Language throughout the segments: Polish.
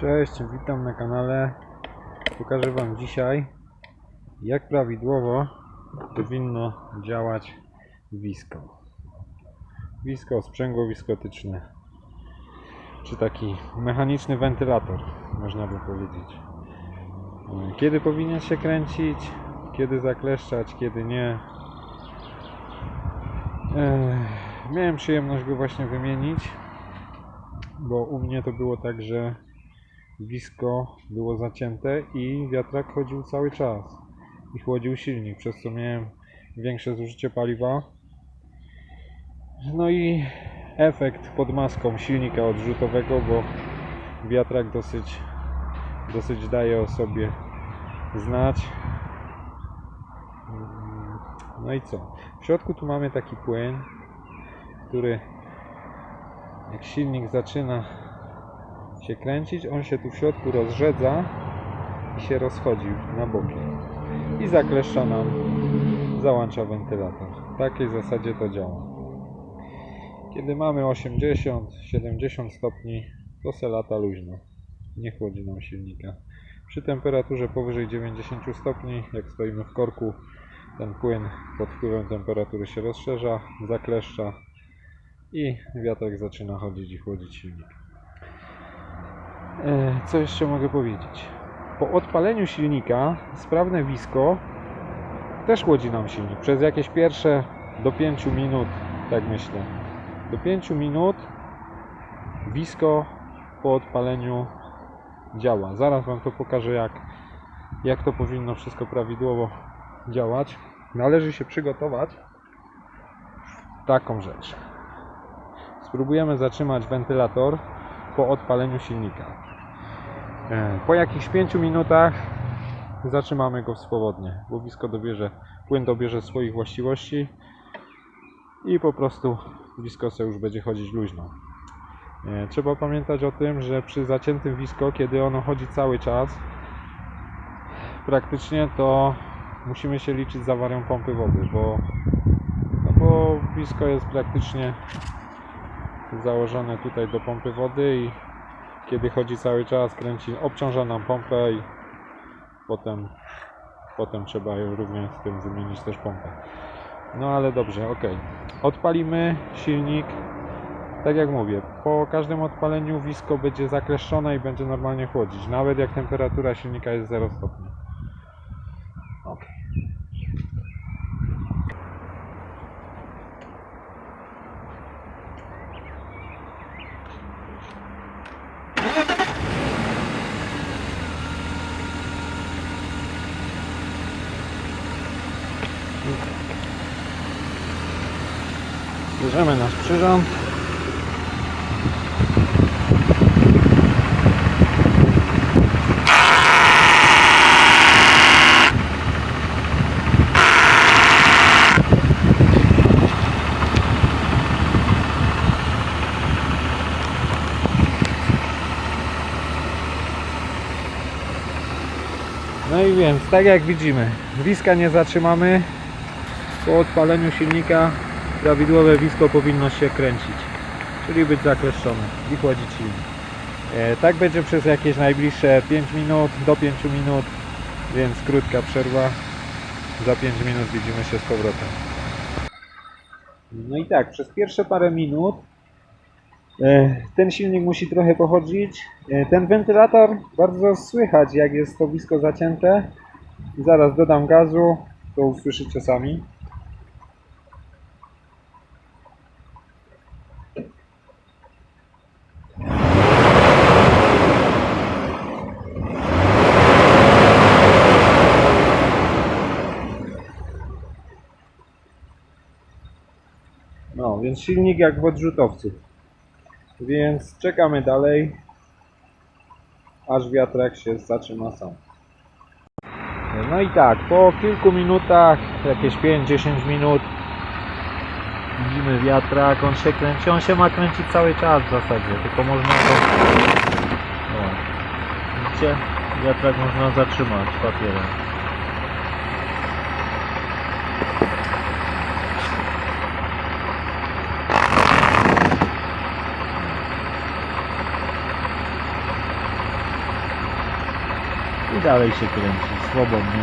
Cześć, witam na kanale. Pokażę Wam dzisiaj, jak prawidłowo powinno działać wisko. Wisko, sprzęgło wiskotyczne, czy taki mechaniczny wentylator, można by powiedzieć. Kiedy powinien się kręcić, kiedy zakleszczać, kiedy nie. Miałem przyjemność go właśnie wymienić, bo u mnie to było tak, że wisko było zacięte i wiatrak chodził cały czas i chłodził silnik, przez co miałem większe zużycie paliwa. No i efekt pod maską silnika odrzutowego, bo wiatrak dosyć, dosyć daje o sobie znać. No i co? W środku tu mamy taki płyn, który jak silnik zaczyna się kręcić, on się tu w środku rozrzedza i się rozchodzi na boki. I zakleszcza nam, załącza wentylator. W takiej zasadzie to działa. Kiedy mamy 80-70 stopni, to se lata luźno. Nie chłodzi nam silnika. Przy temperaturze powyżej 90 stopni, jak stoimy w korku, ten płyn pod wpływem temperatury się rozszerza, zakleszcza i wiatrak zaczyna chodzić i chłodzić silnik. E, Co jeszcze mogę powiedzieć? Po odpaleniu silnika sprawne wisko też chłodzi nam silnik. Przez jakieś pierwsze do 5 minut, tak myślę. Do 5 minut wisko po odpaleniu działa. Zaraz Wam to pokażę, jak, jak to powinno wszystko prawidłowo działać. Należy się przygotować taką rzecz. Spróbujemy zatrzymać wentylator po odpaleniu silnika. E, Po jakichś 5 minutach zatrzymamy go swobodnie. Łowisko dobierze, płyn dobierze swoich właściwości i po prostu wiskose już będzie chodzić luźno. E, Trzeba pamiętać o tym, że przy zaciętym wisko, kiedy ono chodzi cały czas, praktycznie to musimy się liczyć z awarią pompy wody, bo, no bo wisko jest praktycznie założone tutaj do pompy wody i kiedy chodzi cały czas, kręci, obciąża nam pompę i potem, potem trzeba również z tym wymienić też pompę. No ale dobrze, ok. Odpalimy silnik. Tak jak mówię, po każdym odpaleniu wisko będzie zakleszczone i będzie normalnie chłodzić, nawet jak temperatura silnika jest 0 stopni. Ok. Bierzemy nasz przyrząd. No i więc, tak jak widzimy, wiska nie zatrzymamy. Po odpaleniu silnika prawidłowe wisko powinno się kręcić, czyli być zakleszczone i chłodzić silnik. E, tak będzie przez jakieś najbliższe 5 minut, do 5 minut, więc krótka przerwa. Za 5 minut widzimy się z powrotem. No i tak, przez pierwsze parę minut e, ten silnik musi trochę pochodzić. E, ten wentylator bardzo słychać, jak jest to blisko zacięte. Zaraz dodam gazu, to usłyszycie sami. No, więc silnik jak w odrzutowcu. Więc czekamy dalej, aż wiatrak się zatrzyma sam. No i tak, po kilku minutach, jakieś 5-10 minut, widzimy wiatrak, on się kręci, on się ma kręcić cały czas w zasadzie, tylko można go... O, widzicie? Wiatrak można zatrzymać papierem. Dalej się kręci swobodnie.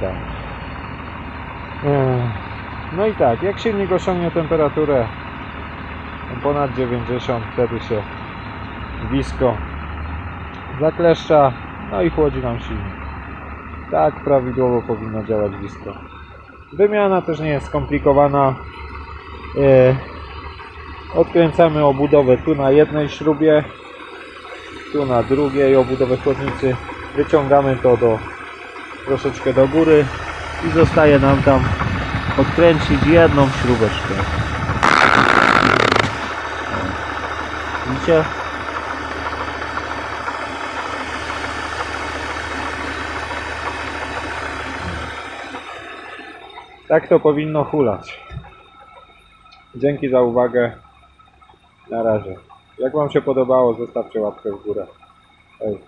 Tak. Ech, No i tak, jak silnik osiągnie temperaturę ponad 90, wtedy się wisko zakleszcza, no i chłodzi nam silnik. Tak prawidłowo powinno działać wisko. Wymiana też nie jest skomplikowana. E, Odkręcamy obudowę tu na jednej śrubie, tu na drugiej obudowę chłodnicy. Wyciągamy to do troszeczkę do góry i zostaje nam tam odkręcić jedną śrubeczkę. Widzicie? Tak to powinno hulać. Dzięki za uwagę. Na razie. Jak Wam się podobało, zostawcie łapkę w górę. Hej.